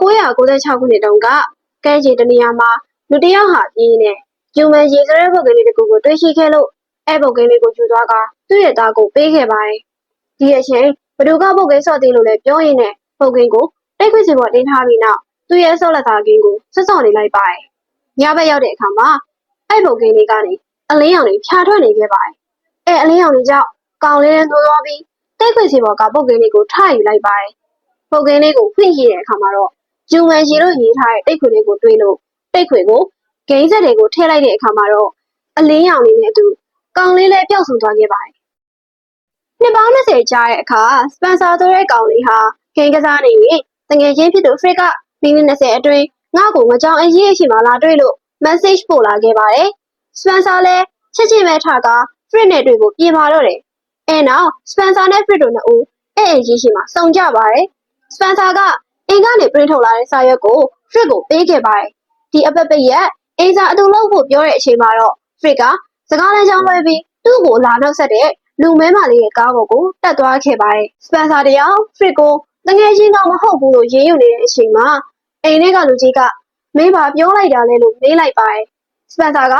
1996ခုနှစ်တုန်းကကဲကြီးတနေရာမှာလူတစ်ယောက်ဟာပြင်းနေဂျူမန်ကြီးဆိုတဲ့ပုဂ္ဂိုလ်လေးတစ်ခုကိုတွေ့ရှိခဲ့လို့အဲ့ပုဂ္ဂိုလ်လေးကိုယူသွားကသူ့ရဲ့သားကိုပေးခဲ့ပါတယ်။ဒီအချိန်ဘဒုကပုဂ္ဂိုလ်စော့သေးလို့လည်းပြောရင်းနဲ့ပုဂ္ဂိုလ်ကိုတိတ်ခွေစီပေါ်တင်ထားပြီးနောက်သူ့ရဲ့ဆော့လက်သားကင်းကိုဆွတ်ဆော့နေလိုက်ပါတယ်။ညဘက်ရောက်တဲ့အခါမှာအဲ့ပုဂ္ဂိုလ်လေးကနေအလင်းရောင်တွေဖြာထွက်နေခဲ့ပါတယ်။အဲ့အလင်းရောင်တွေကြောင့်ကောင်လေးနဲ့သိုးသွားပြီးတိတ်ခွေစီပေါ်ကပုဂ္ဂိုလ်လေးကိုထယူလိုက်ပါတယ်။ပုဂ္ဂိုလ်လေးကိုဖွင့်ကြည့်တဲ့အခါမှာတော့ ဂျူမန်ကြီးလို့ရေးထားတဲ့တိတ်ခွေလေးကိုတွေးလို့တိတ်ခွေကိုဂိမ်းဆက်တွေကိုထည့်လိုက်တဲ့အခါမှာတော့အလင်းရောင်လေးနဲ့အတူကောင်လေးလည်းပျောက်ဆုံးသွားခဲ့ပါတယ်။နှစ်ပေါင်း20ကြာတဲ့အခါစပန်ဆာဆိုတဲ့ကောင်လေးဟာဂိမ်းကစားနေရင်တငယ်ချင်းဖြစ်သူဖရစ်ကမိနစ်20အတွင်းငါ့ကိုငကြောင်အရေးအရှိမှလာတွေ့လို့ message ပို့လာခဲ့ပါတယ်။စပန်ဆာလည်းချက်ချင်းပဲထားကဖရစ်နဲ့တွေ့ဖို့ပြင်ပါတော့တယ်။အဲနောက်စပန်ဆာနဲ့ဖရစ်တို့နှစ်ဦးအဲ့အရေးရှိမှစုံကြပါတယ်။စပန်ဆာက အင်ကနေပရင်းထုတ်လာတဲ့စာရွက်ကိုဖရစ်ကိုပေးခဲ့ပါတယ်။ဒီအပက်ပက်ရက်အင်စာအတူလုပ်ဖို့ပြောတဲ့အချိန်မှာတော့ဖရစ်ကစကားလမ်းကြောင်းလွှဲပြီးသူ့ကိုလာနောက်ဆက်တဲ့လူမဲမလေးရဲ့ကားပေါ်ကိုတက်သွားခဲ့ပါတယ်။စပန်ဆာတယောက်ဖရစ်ကိုတငယ်ချင်းကမဟုတ်ဘူးလို့ရင်းယူနေတဲ့အချိန်မှာအိမ်ထဲကလူကြီးကမင်းပါပြောလိုက်တာလဲလို့မေးလိုက်ပါတယ်။စပန်ဆာက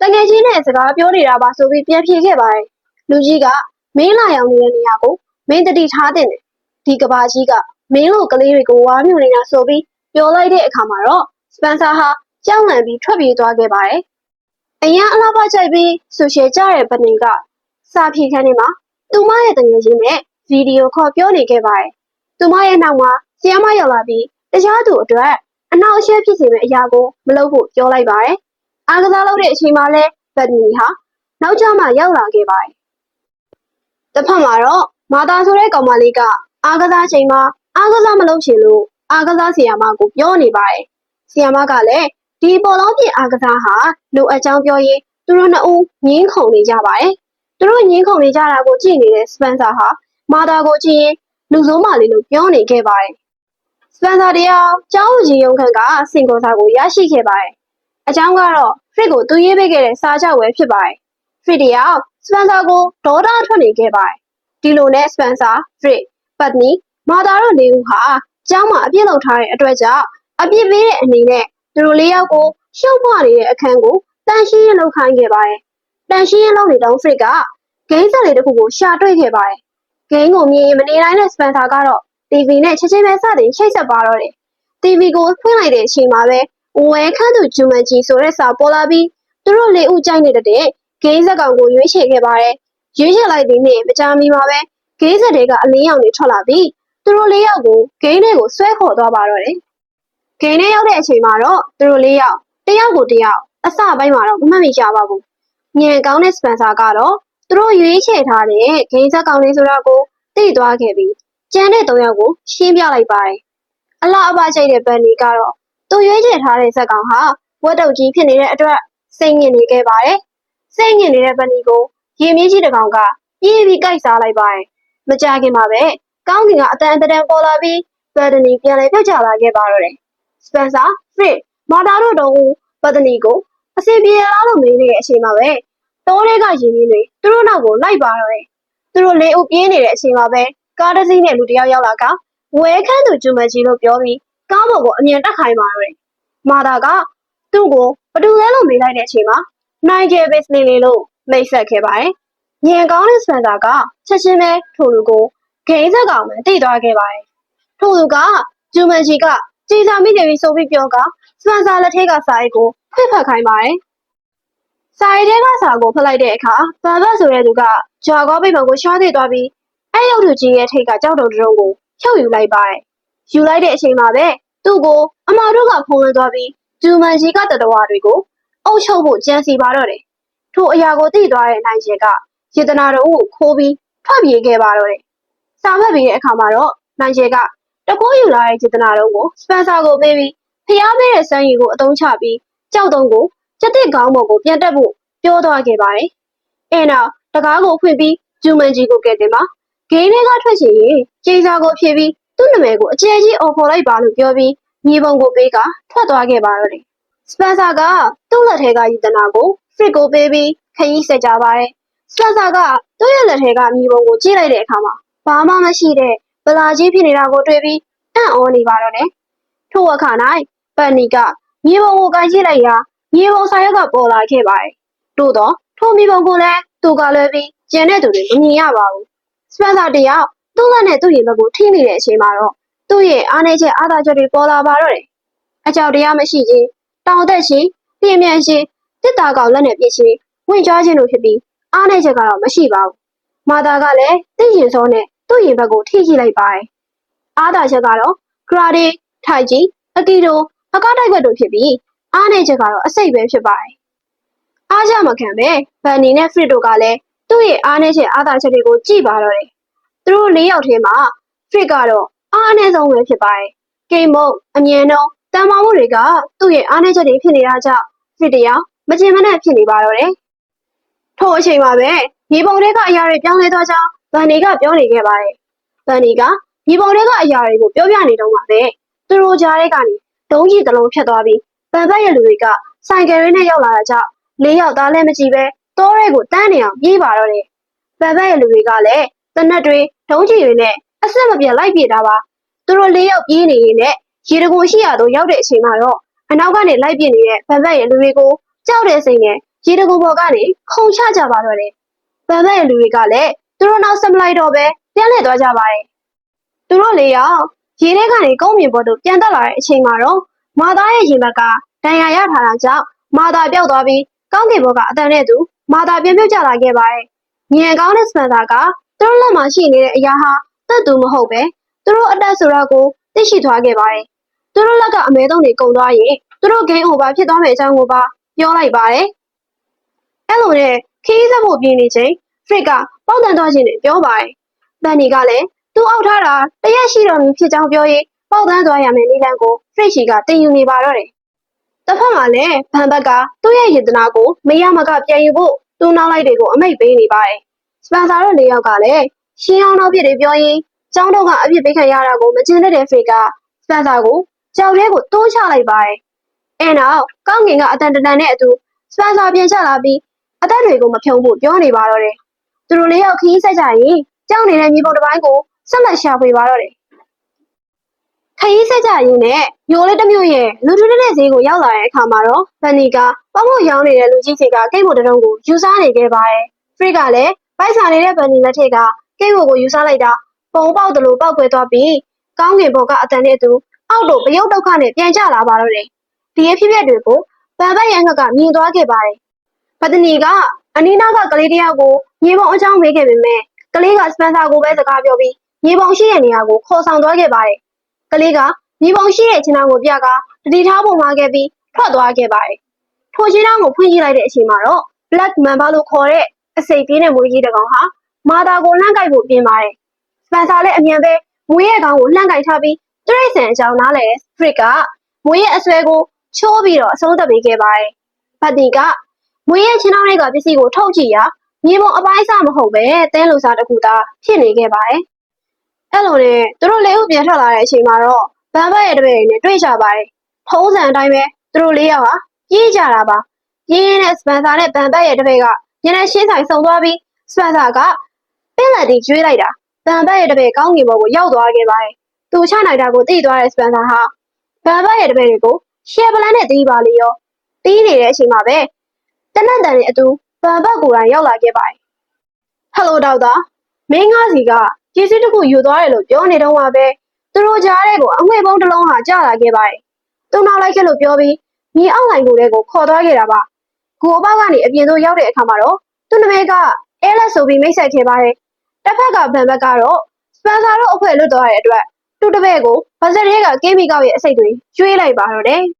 တငယ်ချင်းနဲ့စကားပြောနေတာပါဆိုပြီးပြန်ဖြေခဲ့ပါတယ်။လူကြီးကမင်းလာရောက်နေတဲ့နေရာကိုမင်းတတိထားတဲ့တယ်။ဒီကဘာကြီးက မင်းတို့ကလေးတွေကိုဝါမြူနေတာဆိုပြီးပြောလိုက်တဲ့အခါမှာတော့စပန်ဆာဟာကြောက်လန့်ပြီးထွက်ပြေးသွားခဲ့ပါတယ်။အရင်အလားပါကြိုက်ပြီးဆိုရှယ်ကြတဲ့ပနေကစာဖြေခန်းထဲမှာသူမရဲ့တငယ်ချင်းနဲ့ဗီဒီယိုခေါ်ပြောနေခဲ့ပါတယ်။သူမရဲ့နောက်မှာဆီယမရောက်လာပြီးတရားသူအတွက်အနောက်အရှက်ဖြစ်စေမယ့်အရာကိုမလုပ်ဖို့ပြောလိုက်ပါတယ်။အားကစားလုပ်တဲ့အချိန်မှာလဲဘတ်နီဟာနောက်ကျမှရောက်လာခဲ့ပါတယ်။တစ်ဖက်မှာတော့မာတာဆိုတဲ့ကောင်မလေးကအားကစားချိန်မှာ အားကစားမလုပ်ချင်လို့အားကစားဆီယာမကိုပြောနေပါတယ်။ဆီယာမကလည်းဒီပေါ်လုံးပြည့်အားကစားဟာလိုအပ်ကြောင်းပြောရင်သူတို့နှစ်ဦးငင်းခုန်နေကြပါတယ်။သူတို့ငင်းခုန်နေကြတာကိုကြည့်နေတဲ့စပန်ဆာဟာမာတာကိုကြည့်ရင်လူဆိုးမလေးလို့ပြောနေခဲ့ပါတယ်။စပန်ဆာတရားကျောင်းကြီးရုံခန့်ကစင်ကောစာကိုရရှိခဲ့ပါတယ်။အကြောင်းကတော့ဖရစ်ကိုသူရေးပေးခဲ့တဲ့စာချုပ်ဝဲဖြစ်ပါတယ်။ဖရစ်တရားစပန်ဆာကိုဒေါ်တာထွက်နေခဲ့ပါတယ်။ဒီလိုနဲ့စပန်ဆာဖရစ်ပတ်နီ မာတာတို့လေးဦးဟာကျောင်းမှာအပြစ်လုပ်ထားတဲ့အတွက်ကြောင့်အပြစ်ပေးတဲ့အနေနဲ့သူတို့လေးယောက်ကိုရှုပ်ဖွာနေတဲ့အခန်းကိုတန်ရှင်းရလုပ်ခိုင်းခဲ့ပါတယ်။တန်ရှင်းရလုပ်နေတော့ဖရစ်ကဂိမ်းဆက်လေးတစ်ခုကိုရှာတွေ့ခဲ့ပါတယ်။ဂိမ်းကိုမြင်ရင်မနေနိုင်တဲ့စပန်ဆာကတော့ TV နဲ့ချက်ချင်းပဲစတင်ချိတ်ဆက်ပါတော့တယ်။ TV ကိုဖွင့်လိုက်တဲ့အချိန်မှာပဲဝဲခန့်သူဂျူမန်ဂျီဆိုတဲ့စာပေါ်လာပြီးသူတို့လေးဦးကြိုက်နေတဲ့ဂိမ်းဆက်ကောင်ကိုရွေးချယ်ခဲ့ပါတယ်။ရွေးချယ်လိုက်ပြီးနဲ့မကြာမီမှာပဲဂိမ်းဆက်တွေကအလင်းရောင်တွေထွက်လာပြီး သူတို့လေးယောက်ကိုဂိမ်းတွေကိုဆွဲခေါ်သွားပါတော့တယ်။ဂိမ်းထဲရောက်တဲ့အချိန်မှာတော့သူတို့လေးယောက်တယောက်ကိုတယောက်အစပိုင်းမှာတော့မမှတ်မိကြပါဘူး။ညံကောင်းတဲ့စပန်ဆာကတော့သူတို့ရွေးချယ်ထားတဲ့ဂိမ်းဆက်ကောင်လေးဆိုတာကိုသိသွားခဲ့ပြီးကျန်တဲ့၃ယောက်ကိုရှင်းပြလိုက်ပါတယ်။အလားအပချိတ်တဲ့ဘန်နီကတော့သူရွေးချယ်ထားတဲ့ဇက်ကောင်ဟာဝတ်တုပ်ကြီးဖြစ်နေတဲ့အတွက်စိတ်ညစ်နေခဲ့ပါတယ်။စိတ်ညစ်နေတဲ့ဘန်နီကိုရေမြင့်ကြီးတစ်ကောင်ကပြေးပြီးကြိုက်စားလိုက်ပါတယ်။မကြခင်မှာပဲ ကောင်းကင်ကအတန်အတန်ပေါ်လာပြီးဘတ်ဒနီပြန်လည်ပြုတ်ကျလာခဲ့ပါတော့တယ်။စပန်ဆာဖရစ်မာတာတို့တော့ဘတ်ဒနီကိုအစီပြေလားလို့မေးနေတဲ့အချိန်မှာပဲတိုးလေးကရင်မြင့်တွေသူတို့နောက်ကိုလိုက်ပါတော့တယ်။သူတို့လေးဦးပြေးနေတဲ့အချိန်မှာပဲကားတစ်စီးနဲ့လူတစ်ယောက်ရောက်လာကဝဲခန့်သူဂျူမန်ကြီးလို့ပြောပြီးကားပေါ်ကိုအမြန်တက်ခိုင်းပါတော့တယ်။မာတာကသူ့ကိုဘယ်သူလဲလို့မေးလိုက်တဲ့အချိန်မှာနိုင်ဂျယ်ဘစ်နေလေလို့မိတ်ဆက်ခဲ့ပါတယ်။ညင်ကောင်းတဲ့စပန်ဆာကချက်ချင်းပဲထိုလူကို ဂိမ်းဆက်ကောင်မှတိတ်သွားခဲ့ပါတယ်။ထိုလူကဂျူမန်ကြီးကကြည်စာမိတယ်ပြီးဆိုပြီးပြောကစပန်ဆာလက်ထဲကစာအိတ်ကိုဖွင့်ဖတ်ခိုင်းပါတယ်။စာအိတ်ထဲကစာကိုဖတ်လိုက်တဲ့အခါဘာဘတ်ဆိုတဲ့သူကဂျာကောပိတ်ပုံကိုရှော့သိသွားပြီးအဲ့ရုပ်သူကြီးရဲ့ထိတ်ကကြောက်တုံတုံကိုဖြုတ်ယူလိုက်ပါတယ်။ယူလိုက်တဲ့အချိန်မှာပဲသူ့ကိုအမောင်တို့ကဖုံးလွှမ်းသွားပြီးဂျူမန်ကြီးကတတဝါတွေကိုအုပ်ချုပ်ဖို့ကြံစီပါတော့တယ်။ထို့အရာကိုသိသွားတဲ့နိုင်ရှင်ကယေတနာတို့ကိုခိုးပြီးထွက်ပြေးခဲ့ပါတော့တယ်။ စာမှတ်ပြီးတဲ့အခါမှာတော့နိုင်ရှင်ကတကိုးယူလာတဲ့ယေတနာတို့ကိုစပန်ဆာကိုပေးပြီးဖျားပေးတဲ့စမ်းရည်ကိုအသုံးချပြီးကြောက်တုံးကိုကျက်တစ်ကောင်းပေါ်ကိုပြန်တက်ဖို့ပြောသွားခဲ့ပါတယ်။အဲနောက်တကားကိုဖွင့်ပြီးဂျူမန်ကြီးကိုကဲတင်ပါဂိမ်းထဲကထွက်ချင်ရင်ကျေးစာကိုဖြည့်ပြီးသူ့နာမည်ကိုအကျယ်ကြီးအော်ခေါ်လိုက်ပါလို့ပြောပြီးမြေပုံကိုပေးကထွက်သွားခဲ့ပါတော့တယ်။စပန်ဆာကသူ့လက်ထဲကယူတနာကိုဖရစ်ကိုပေးပြီးခရီးဆက်ကြပါတယ်။စပန်ဆာကသူ့ရဲ့လက်ထဲကမြေပုံကိုကြည့်လိုက်တဲ့အခါမှာ ဘာမှမရှိတဲ့ဗလာကြီးဖြစ်နေတာကိုတွေ့ပြီးအံ့ဩနေပါတော့တယ်။ထိုအခါ၌ပန်နီကမြေပုံကိုကန်ကြည့်လိုက်ရာမြေပုံစာရွက်ကပေါ်လာခဲ့ပါတယ်။သို့တော့ထိုမြေပုံကိုလည်းသူကလွယ်ပြီးကျန်တဲ့သူတွေမမြင်ရပါဘူး။စပန်ဆာတယောက်သူ့လက်နဲ့သူ့ရင်ဘက်ကိုထိမိတဲ့အချိန်မှာတော့သူ့ရဲ့အားနည်းချက်အားသာချက်တွေပေါ်လာပါတော့တယ်။အကြောက်တရားမရှိခြင်းတောင်သက်ခြင်းပြင်းမြန်ခြင်းတစ်တာကောင်လက်နဲ့ပြစ်ခြင်းဝင်ကြားခြင်းတို့ဖြစ်ပြီးအားနည်းချက်ကတော့မရှိပါဘူး။မာတာကလည်းတင့်ရင်စောနဲ့ သူ့ရင်ဘက်ကိုထိကြည့်လိုက်ပါတယ်။အားသာချက်ကတော့ကရာဒီထိုင်ကြီးအကီတိုအကားတိုက်ဘက်တို့ဖြစ်ပြီးအားနည်းချက်ကတော့အစိတ်ပဲဖြစ်ပါတယ်။အားကြမခံပဲဗန်နီနဲ့ဖရစ်တို့ကလည်းသူ့ရဲ့အားနည်းချက်အားသာချက်တွေကိုကြည့်ပါတော့တယ်။သူတို့၄ယောက်ထဲမှာဖရစ်ကတော့အားအနည်းဆုံးပဲဖြစ်ပါတယ်။ဂိမ်းမုတ်အမြင်တော့တန်မာမှုတွေကသူ့ရဲ့အားနည်းချက်တွေဖြစ်နေတာကြောင့်ဖရစ်တရားမကျင်မနဲ့ဖြစ်နေပါတော့တယ်။ထို့အချိန်မှာပဲမြေပုံတွေကအရာတွေပြောင်းလဲသွားကြောင်း ဗန်နီကပြောနေခဲ့ပါတယ်။ဗန်နီကမြေပုံတွေကအရာတွေကိုပြောပြနေတော့မှာပဲသူတို့ကြားထဲကနေဒုံးကြီးတစ်လုံးဖြတ်သွားပြီးဗန်ဘက်ရဲ့လူတွေကဆိုင်ကယ်ရင်းနဲ့ရောက်လာတာကြောင့်လေးယောက်သားလည်းမကြည့်ပဲတောရဲကိုတန်းနေအောင်ပြေးပါတော့တယ်။ဗန်ဘက်ရဲ့လူတွေကလည်းတနက်တွေဒုံးကြီးတွေနဲ့အဆက်မပြတ်လိုက်ပြေးတာပါ။သူတို့လေးယောက်ပြေးနေရင်လည်းရေတကိုရှိရတော့ရောက်တဲ့အချိန်မှာတော့အနောက်ကနေလိုက်ပြေးနေတဲ့ဗန်ဘက်ရဲ့လူတွေကိုကြောက်တဲ့စိတ်နဲ့ရေတကိုပေါ်ကနေခုန်ချကြပါတော့တယ်။ဗန်ဘက်ရဲ့လူတွေကလည်း သူတို့နောက်ဆက်မလိုက်တော့ပဲပြန်လှည့်သွားကြပါတယ်။သူတို့လေးယောက်ရေထဲကနေကုန်းမြင်ပေါ်သို့ပြန်တက်လာတဲ့အချိန်မှာတော့မာသားရဲ့ရင်ဘက်ကဒဏ်ရာရထားတာကြောင့်မာသားပြောက်သွားပြီးကောင်းကင်ဘောကအတန်နဲ့သူမာသားပြန်ပြုတ်ကျလာခဲ့ပါတယ်။ညံကောင်းတဲ့စပန်ဆာကသူတို့လက်မှာရှိနေတဲ့အရာဟာတက်သူမဟုတ်ပဲသူတို့အတက်ဆိုတော့ကိုသိရှိသွားခဲ့ပါတယ်။သူတို့လက်ကအမဲသုံးတွေကုန်သွားရင်သူတို့ဂိမ်းအိုဘာဖြစ်သွားမယ့်အကြောင်းကိုပါပြောလိုက်ပါတယ်။အဲ့လိုနဲ့ခီးစက်ဖို့ပြင်းနေချိန်ဖရစ်က ပေါက်တန်သွားခြင်းနဲ့ပြောပါတယ်။ဗန်နီကလည်းသူ့အောက်ထားတာတရက်ရှိတော်မူဖြစ်ကြောင်းပြောရင်ပေါက်တန်းသွားရမယ်နီလန်ကိုဖရစ်ရှီကတင်ယူနေပါတော့တယ်။တစ်ဖက်မှာလည်းဗန်ဘက်ကသူ့ရဲ့ယေတနာကိုမရမကပြန်ယူဖို့သူ့နောက်လိုက်တွေကိုအမိတ်ပေးနေပါတယ်။စပန်ဆာတို့လေးယောက်ကလည်းရှင်းအောင်နောက်ပြစ်တွေပြောရင်းကျောင်းတော့ကအပြစ်ပေးခံရတာကိုမကျင်တတ်တဲ့ဖရစ်ကစပန်ဆာကိုကြောက်ရဲကိုတိုးချလိုက်ပါတယ်။အဲနောက်ကောင်းငင်ကအတန်တန်နဲ့အတူစပန်ဆာပြန်ချလာပြီးအသက်တွေကိုမဖြုံဖို့ပြောနေပါတော့တယ်။ သူတို့လေးယောက်ခီးဆက်ကြရင်ကြောက်နေတဲ့မြေပုံတစ်ပိုင်းကိုဆက်လက်ရှာဖွေပါတော့တယ်။ခရီးဆက်ကြရင်းနဲ့မျိုးလေးတစ်မျိုးရဲ့လူထူးတဲ့ဈေးကိုရောက်လာတဲ့အခါမှာတော့ဗန်နီကပေါက်ဖို့ရောင်းနေတဲ့လူကြီးတွေကကိတ်ဖို့တရုံကိုယူစားနေခဲ့ပါတယ်။ဖရစ်ကလည်းပိုက်ဆံနေတဲ့ဗန်နီလက်ထက်ကကိတ်ဖို့ကိုယူစားလိုက်တာပုံပေါက်တယ်လို့ပေါက်ကွဲသွားပြီးကောင်းကင်ဘောကအတန်နဲ့သူအောက်တို့ပယုတ်ဒုက္ခနဲ့ပြန်ကျလာပါတော့တယ်။ဒီအဖြစ်အပျက်တွေကိုဗန်ဘက်ရန်ကကမြင်သွားခဲ့ပါတယ်။ပတနီကအနီးနားကကလေးတယောက်ကို မြေပုံအကြောင်းမေးခဲ့ပေမဲ့ကလေးကစပန်ဆာကိုပဲစကားပြောပြီးမြေပုံရှိတဲ့နေရာကိုခေါ်ဆောင်သွားခဲ့ပါတယ်။ကလေးကမြေပုံရှိတဲ့ခြေထောက်ကိုပြကတတိထားပုံမှာခဲ့ပြီးထွက်သွားခဲ့ပါတယ်။ထိုခြေထောက်ကိုဖွင့်ကြည့်လိုက်တဲ့အချိန်မှာတော့ Black Mamba လို့ခေါ်တဲ့အစိတ်သေးတဲ့မွေးကြီးတစ်ကောင်ဟာမာတာကိုလှမ်းကိုက်ဖို့ပြင်ပါတယ်။စပန်ဆာလည်းအမြန်ပဲမွေးရဲ့ကောင်ကိုလှမ်းကိုက်ထားပြီးတရိတ်ဆန်အကြောင်းနားလဲဖရစ်ကမွေးရဲ့အဆွဲကိုချိုးပြီးတော့အဆုံးသတ်ပေးခဲ့ပါတယ်။ဘတ်တီကမွေးရဲ့ခြေထောက်တွေကပစ္စည်းကိုထုတ်ကြည့်ရာ မြေပုံအပိုင်းအစမဟုတ်ပဲတဲလူစားတစ်ခုသားဖြစ်နေခဲ့ပါတယ်။အဲ့လိုနဲ့သူတို့လေးဦးပြန်ထွက်လာတဲ့အချိန်မှာတော့ဗန်ဘတ်ရဲ့တပည့်တွေနဲ့တွေ့ကြပါတယ်။ထုံးစံအတိုင်းပဲသူတို့လေးယောက်ဟာပြေးကြတာပါ။ပြေးရင်းနဲ့စပန်ဆာနဲ့ဗန်ဘတ်ရဲ့တပည့်ကညနေရှင်းဆိုင်ဆုံသွားပြီးစပန်ဆာကပင်လက်တီကျွေးလိုက်တာဗန်ဘတ်ရဲ့တပည့်ကောင်းကင်ဘက်ကိုရောက်သွားခဲ့ပါတယ်။သူချနိုင်တာကိုသိသွားတဲ့စပန်ဆာဟာဗန်ဘတ်ရဲ့တပည့်တွေကိုရှယ်ပလန်နဲ့တီးပါလေရောတီးနေတဲ့အချိန်မှာပဲတနက်တန်နဲ့အတူ ဗန်ဘတ်ကိုယ်တိုင်ရောက်လာခဲ့ပါတယ်။ဟယ်လိုဒေါက်တာမင်းငါးစီကကျေးဇူးတစ်ခုယူသွားတယ်လို့ပြောနေတော့မှပဲသူတို့ကြားတဲ့ကိုအငွေပုံးတစ်လုံးဟာကျလာခဲ့ပါတယ်။သူနောက်လိုက်ခဲ့လို့ပြောပြီးမြေအောက်လိုင်းကိုလည်းကိုခေါ်သွားခဲ့တာပါ။ကိုအပေါက်ကနေအပြင်သို့ရောက်တဲ့အခါမှာတော့သူ့နာမည်ကအဲလက်ဆိုပြီးမိတ်ဆက်ခဲ့ပါတယ်။တစ်ဖက်ကဗန်ဘက်ကတော့စပန်ဆာတို့အဖွဲ့လွတ်သွားတဲ့အတွက်သူ့တပည့်ကိုဗဇက်ရဲကကင်းမီကောက်ရဲ့အစိတ်တွေကျွေးလိုက်ပါတော့တယ်။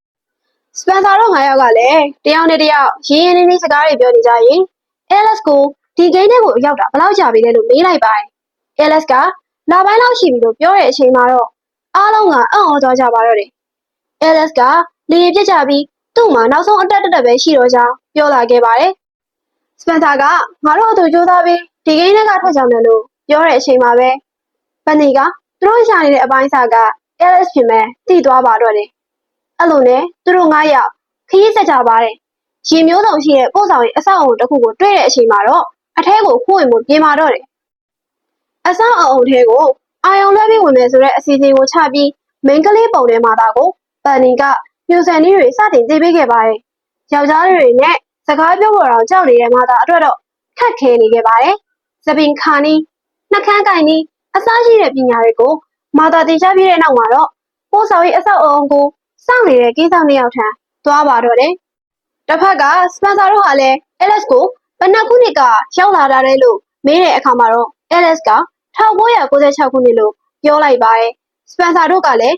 စပန်ဆာတို့၅ယောက်ကလည်းတယောက်နဲ့တယောက်ရင်းရင်းနှီးနှီးစကားတွေပြောနေကြရင်အဲလက်ကိုဒီဂိမ်းထဲကိုရောက်တာဘယ်လောက်ကြာပြီလဲလို့မေးလိုက်ပါတယ်။ Alex ကလာပိုင်းလောက်ရှိပြီလို့ပြောတဲ့အချိန်မှာတော့အားလုံးကအံ့ဩသွားကြပါတော့တယ်။ Alex ကလေပြစ်ကြပြီးသူ့မှာနောက်ဆုံးအတက်တက်တက်ပဲရှိတော့ကြောင်းပြောလာခဲ့ပါတယ်။ Spencer ကငါတို့အတူကြိုးစားပြီးဒီဂိမ်းထဲကထွက်ကြမယ်လို့ပြောတဲ့အချိန်မှာပဲပန်နီကသူတို့ရှာနေတဲ့အပိုင်းစားက Alex ဖြစ်မဲ့တည်သွားပါတော့တယ်။ အဲ့လိုနဲ့သူတို့၅ယောက်ခရီးဆက်ကြပါတယ်။ရင်မျိုးစုံရှိတဲ့ပို့ဆောင်ရေးအဆောက်အအုံတစ်ခုကိုတွေ့တဲ့အချိန်မှာတော့အထဲကိုခိုးဝင်မှုပြင်ပါတော့တယ်။အဆောက်အအုံထဲကိုအာယုံလွှဲပြီးဝင်မယ်ဆိုတဲ့အစီအစဉ်ကိုချပြီးမင်းကလေးပုံထဲမှာသာကိုပန်နီကမြူဆန်နီတွေစတင်သိပေးခဲ့ပါတယ်။ယောက်ျားတွေနဲ့စကားပြောဖို့တော့ကြောက်နေတဲ့မာသားအတွက်တော့ခက်ခဲနေခဲ့ပါတယ်။သပင်ခါနီးနှကန်းကိုင်နီးအစားရှိတဲ့ပညာတွေကိုမာသားတင်ရှားပြတဲ့နောက်မှာတော့ပိုးဆောင်ရေးအဆောက်အအုံကို စောင့်နေတဲ့ကိစ္စနှစ်ယောက်ထံသွားပါတော့တယ်။တစ်ဖက်ကစပန်ဆာတို့ဟာလည်း LS ကိုဘယ်နှစ်ခုနှစ်ကရောက်လာတာလဲလို့မေးတဲ့အခါမှာတော့ LS က1996ခုနှစ်လို့ပြောလိုက်ပါတယ်။စပန်ဆာတို့ကလည်း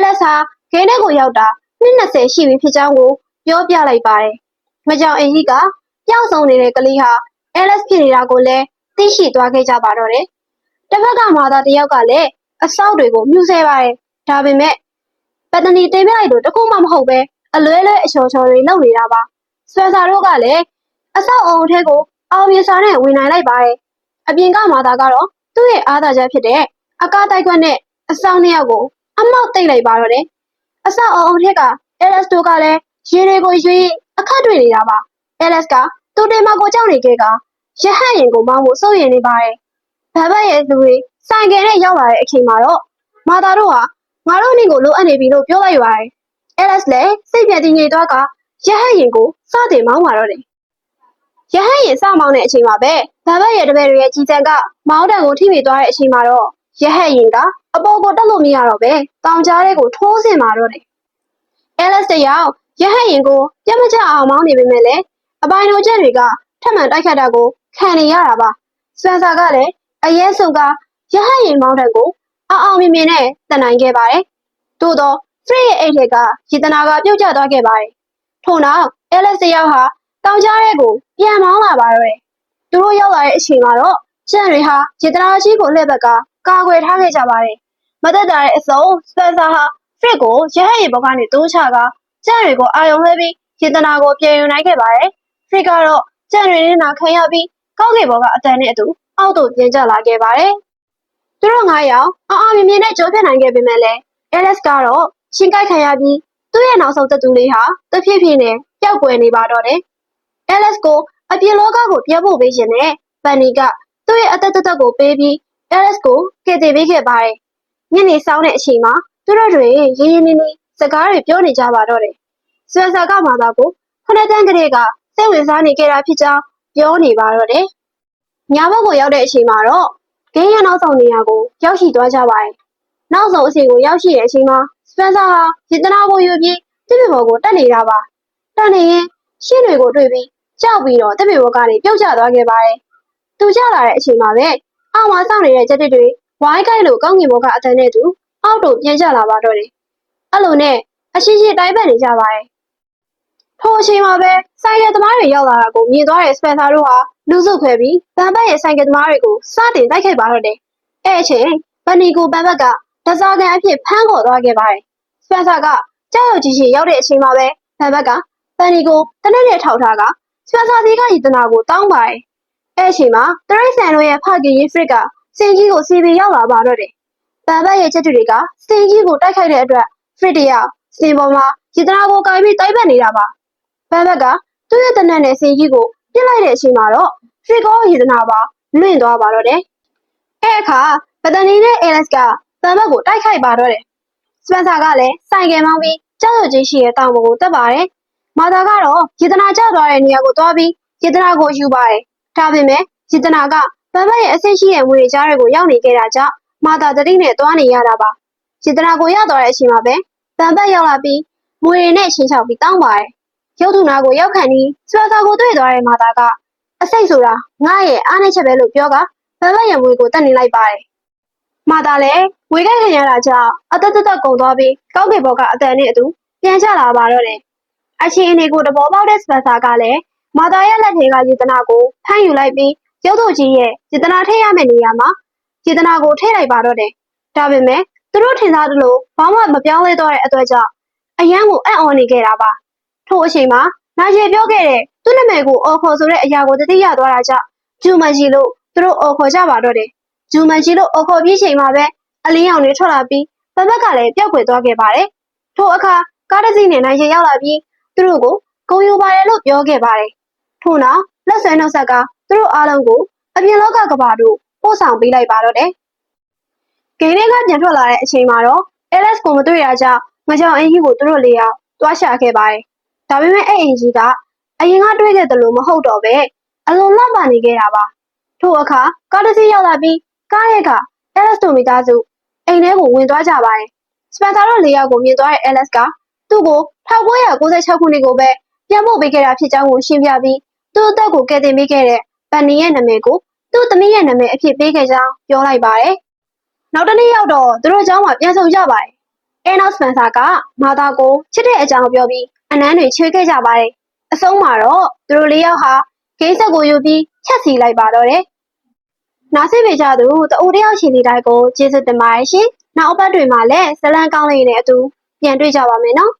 LS ဟာဂိမ်းထဲကိုရောက်တာနှစ်20ရှိပြီဖြစ်ကြောင်းကိုပြောပြလိုက်ပါတယ်။မကြောင်အင်ကြီးကပျောက်ဆုံးနေတဲ့ကလေးဟာ LS ဖြစ်နေတာကိုလည်းသိရှိသွားခဲ့ကြပါတော့တယ်။တစ်ဖက်ကမာသားတစ်ယောက် ကလည်းအဆောက်တွေကိုမြှူဆဲပါတယ်။ဒါပေမဲ့ ပတ်တနီတင်ပြလိုက်လို့တခုမှမဟုတ်ပဲအလွဲလွဲအချော်ချော်တွေလုပ်နေတာပါ။ဆွဲစာတို့ကလည်းအဆောက်အုံထဲကိုအောင်မြင်စွာနဲ့ဝင်နိုင်လိုက်ပါတယ်။အပြင်ကမာသားကတော့သူ့ရဲ့အားသာချက်ဖြစ်တဲ့အကားတိုက်ခွက်နဲ့အဆောင်နှစ်ယောက်ကို အမောက်တိတ်လိုက်ပါတော့တယ်။အဆောက်အုံထက်က LS တို့ကလည်းရေတွေကိုရွေးအခက်တွေ့နေတာပါ။ LS ကသူတင်မကိုကြောက်နေခဲ့ကရဟတ်ရင်ကိုမောင်းဖို့စိုးရင်နေပါတယ်။ဗဘက်ရဲ့လူတွေဆိုင်ကယ်နဲ့ရောက်လာတဲ့အချိန်မှာတော့မာသားတို့ဟာ ငါတို့နင့်ကိုလိုအပ်နေပြီလို့ပြောလိုက်ပါတယ်။ LS လည်းစိတ်ပြည့်တည်ငြိမ်သွားကရဟတ်ရင်ကိုစတင်မောင်းပါတော့တယ်။ရဟတ်ရင်စမောင်းတဲ့အချိန်မှာပဲဗဘက်ရဲ့တပည့်တွေရဲ့ကြီးစံကမောင်းတံကိုထိမိသွားတဲ့အချိန်မှာတော့ရဟတ်ရင်ကအပေါ်ကိုတက်လို့မရတော့ပဲတောင်ကြားထဲကိုထိုးဆင်ပါတော့တယ်။ LS တယောက်ရဟတ်ရင်ကိုပြတ်မကျအောင်မောင်းနေပေမဲ့လည်းအပိုင်တော်ချက်တွေကထပ်မံတိုက်ခတ်တာကိုခံနေရတာပါ။စပန်ဆာကလည်းအရဲဆုံးကရဟတ်ရင်မောင်းတံကို အောင်အောင်မြင်မြင်နဲ့တန်နိုင်ခဲ့ပါတယ်။သို့တော့ Free ရဲ့အိတ်ထက်ကရေတနာကပြုတ်ကျသွားခဲ့ပါတယ်။ထို့နောက် LS တယောက်ဟာတောင်ကြားထဲကိုပြန်မောင်းလာပါတော့တယ်။သူတို့ရောက်လာတဲ့အချိန်မှာတော့ကျန်တွေဟာရေတနာကြီးကိုလှည့်ဘက်ကကာကွယ်ထားခဲ့ကြပါတယ်။မသက်တာတဲ့အစုံစပန်ဆာဟာ Free ကိုရဟတ်ရင်ဘောကနေတိုးချကကျန်တွေကိုအာယုံလွှဲပြီးရေတနာကိုပြန်ယူနိုင်ခဲ့ပါတယ်။ Free ကတော့ကျန်တွေနဲ့နာခံရပြီးကောက်ကေဘောကအတန်နဲ့အတူအောက်သို့ပြန်ကျလာခဲ့ပါတယ်။ သူတို့၅ယောက်အောင်အောင်မြင်မြင်နဲ့ကြောဖြတ်နိုင်ခဲ့ပေမဲ့လည်း LS ကတော့ရှင်ကိုက်ခံရပြီးသူ့ရဲ့နောက်ဆုံးသက်သူလေးဟာတဖြည်းဖြည်းနဲ့ပျောက်ကွယ်နေပါတော့တယ်။ LS ကိုအပြင်လောကကိုပြန်ဖို့ပေးခြင်းနဲ့ပန်နီကသူ့ရဲ့အသက်သက်ကိုပေးပြီး LS ကိုကယ်တင်ပေးခဲ့ပါတယ်။ညနေဆောင်တဲ့အချိန်မှာသူတို့တွေရင်းရင်းနှီးနှီးစကားတွေပြောနေကြပါတော့တယ်။ဆွေဆာကမာသာကိုခုနှစ်တန်းကလေးကစိတ်ဝင်စားနေကြတာဖြစ်ကြောင်းပြောနေပါတော့တယ်။ညဘက်ကိုရောက်တဲ့အချိန်မှာတော့ ဂိမ်းရနောက်ဆောင်နေရာကိုရောက်ရှိသွားကြပါတယ်။နောက်ဆုံးအစီကိုရောက်ရှိတဲ့အချိန်မှာစပန်ဆာဟာရတနာကိုယူပြီးတစ်ပင်ပေါ်ကိုတက်နေတာပါ။တက်နေရင်ရှင်းတွေကိုတွေ့ပြီးကြောက်ပြီးတော့တစ်ပင်ပေါ်ကနေပြုတ်ကျသွားခဲ့ပါတယ်။သူကျလာတဲ့အချိန်မှာပဲအောက်မှာစောင့်နေတဲ့ကြက်တစ်တွေဝိုင်းကိုက်လို့ကောင်းကင်ဘောကအတန်းနဲ့တူအောက်တို့ပြန်ကျလာပါတော့တယ်။အဲ့လိုနဲ့အရှိရှိတိုင်းပတ်နေကြပါတယ်။ ထိုအချိန်မှာပဲဆိုင်ကယ်သမားတွေရောက်လာတာကိုမြင်သွားတဲ့စပန်ဆာတို့ဟာလူစုခွဲပြီးဗန်ဘက်ရဲ့ဆိုင်ကယ်သမားတွေကိုစတင်တိုက်ခိုက်ပါတော့တယ်။အဲ့အချိန်ဗန်နီကိုဗန်ဘက်ကဒဇာကန်အဖြစ်ဖမ်းခေါ်သွားခဲ့ပါတယ်။စပန်ဆာကကြောက်ရွံ့ကြီးကြီးရောက်တဲ့အချိန်မှာပဲဗန်ဘက်ကဗန်နီကိုတနက်နဲ့ထောက်ထားကစပန်ဆာစီကရည်တနာကိုတောင်းပါတယ်။အဲ့အချိန်မှာတရိတ်ဆန်တို့ရဲ့ဖခင်ရေးဖရစ်ကစင်ကြီးကိုစီပီရောက်လာပါတော့တယ်။ဗန်ဘက်ရဲ့ချက်တူတွေကစင်ကြီးကိုတိုက်ခိုက်တဲ့အတွက်ဖရစ်တယောက်စင်ပေါ်မှာရည်တနာကိုကင်ပြီးတိုက်ပတ်နေတာပါ။ ဗန်ဘက်ကသူ့ရဲ့တနက်နဲ့စင်ကြီးကိုပြစ်လိုက်တဲ့အချိန်မှာတော့ဖရစ်ကောရည်တနာပါလွင့်သွားပါတော့တယ်။အဲ့အခါပတနီနဲ့အဲလက်စ်ကဗန်ဘက်ကိုတိုက်ခိုက်ပါတော့တယ်။စပန်ဆာကလည်းဆိုင်ကယ်မောင်းပြီးကြောက်ရွံ့ကြီးရှိတဲ့တောင်ပေါ်ကိုတက်ပါတယ်။မာသာကတော့ရည်တနာကျသွားတဲ့နေရာကိုသွားပြီးရည်တနာကိုယူပါတယ်။ဒါပေမဲ့ရည်တနာကဗန်ဘက်ရဲ့အဆင့်ရှိတဲ့ငွေကြားတွေကိုရောက်နေခဲ့တာကြောင့်မာသာတတိနဲ့သွားနေရတာပါ။ရည်တနာကိုရောက်သွားတဲ့အချိန်မှာပဲဗန်ဘက်ရောက်လာပြီးငွေတွေနဲ့ချင်းချောက်ပြီးတောင်းပါတယ်။ ရုပ်ထုနာကိုရောက်ခံပြီးစပန်ဆာကိုတွေ့သွားတဲ့မာသာကအစိတ်ဆိုတာငါရဲ့အားနဲ့ချက်ပဲလို့ပြောကဗန်ဘက်ရဲ့ငွေကိုတက်နေလိုက်ပါတယ်။မာသာလည်းဝေခဲ့ခံရတာကြောင့်အသက်သက်သက်ကုန်သွားပြီးကောက်ကေဘောကအတန်နဲ့အတူပြန်ချလာပါတော့တယ်။အချင်းအနေကိုတဘောပေါက်တဲ့စပန်ဆာကလည်းမာသာရဲ့လက်ထဲကယေတနာကိုဖမ်းယူလိုက်ပြီးရုပ်ထုကြီးရဲ့ယေတနာထည့်ရမယ့်နေရာမှာယေတနာကိုထည့်လိုက်ပါတော့တယ်။ဒါပေမဲ့သူတို့ထင်သားသလိုဘာမှမပြောင်းလဲတော့တဲ့အတွက်ကြောင့်အယံကိုအံ့ဩနေခဲ့တာပါ။ ထို့အချိန်မှာနာကျင်ပြောခဲ့တဲ့သူ့နာမည်ကိုအော်ခေါ်ဆိုတဲ့အရာကိုတတိယသွားတာကြောင့်ဂျူမန်ကြီးလို့သူတို့အော်ခေါ်ကြပါတော့တယ်။ဂျူမန်ကြီးလို့အော်ခေါ်ပြီးချိန်မှာပဲအလင်းရောင်တွေထွက်လာပြီးဘဘက်ကလည်းပျောက်ကွယ်သွားခဲ့ပါတယ်။ထို့အခါကားတစ်စီးနဲ့နိုင်ကျရောက်လာပြီးသူတို့ကိုဂုံယူပါတယ်လို့ပြောခဲ့ပါတယ်။ထို့နောက်လက်ဆွဲနှုတ်ဆက်ကသူတို့အားလုံးကိုအပြင်လောကကဘာတို့ပို့ဆောင်ပေးလိုက်ပါတော့တယ်။ဂိမ်းထဲကပြန်ထွက်လာတဲ့အချိန်မှာတော့ LS ကိုမတွေ့ရကြငကြောင်အင်ကြီးကိုသူတို့လေးယောက်တွားရှာခဲ့ပါတယ်။ ဒါပေမဲ့အဲ့အိမ်ကြီးကအရင်ကတွေ့ခဲ့သလိုမဟုတ်တော့ပဲအလွန်လှပနေခဲ့တာပါထို့အခါကားတစ်စီးရောက်လာပြီးကားရဲ့ကအဲလက်စ်တို့မိသားစုအိမ်ထဲကိုဝင်သွားကြပါတယ်စပန်တာတို့လေးယောက်ကိုမြင်သွားတဲ့အဲလက်စ်ကသူ့ကို1996ခုနှစ်ကိုပဲပြန်ဖို့ပေးခဲ့တာဖြစ်ကြောင်းကိုရှင်းပြပြီးသူ့အသက်ကိုကယ်တင်ပေးခဲ့တဲ့ဗန်နီရဲ့နာမည်ကိုသူ့သမီးရဲ့နာမည်အဖြစ်ပေးခဲ့ကြောင်းပြောလိုက်ပါတယ်နောက်တစ်နေ့ရောက်တော့သူတို့အကြောင်းမှာပြန်ဆုံကြပါတယ်အဲနောက်စပန်ဆာကမာတာကိုချစ်တဲ့အကြောင်းပြောပြီး အနမ်းတွေချွေခဲ့ကြပါတယ်။အဆုံးမှာတော့သူတို့လေးယောက်ဟာဂိမ်းဆက်ကိုယူပြီးချက်စီလိုက်ပါတော့တယ်။နားဆင်ပေကြသူတအိုတယောက်ရှင်ဒီတိုင်းကိုကျေးဇူးတင်ပါတယ်ရှင်။နောက်အပတ်တွေမှာလည်းဇလန်ကောင်းလေးနဲ့အတူပြန်တွေ့ကြပါမယ်နော်။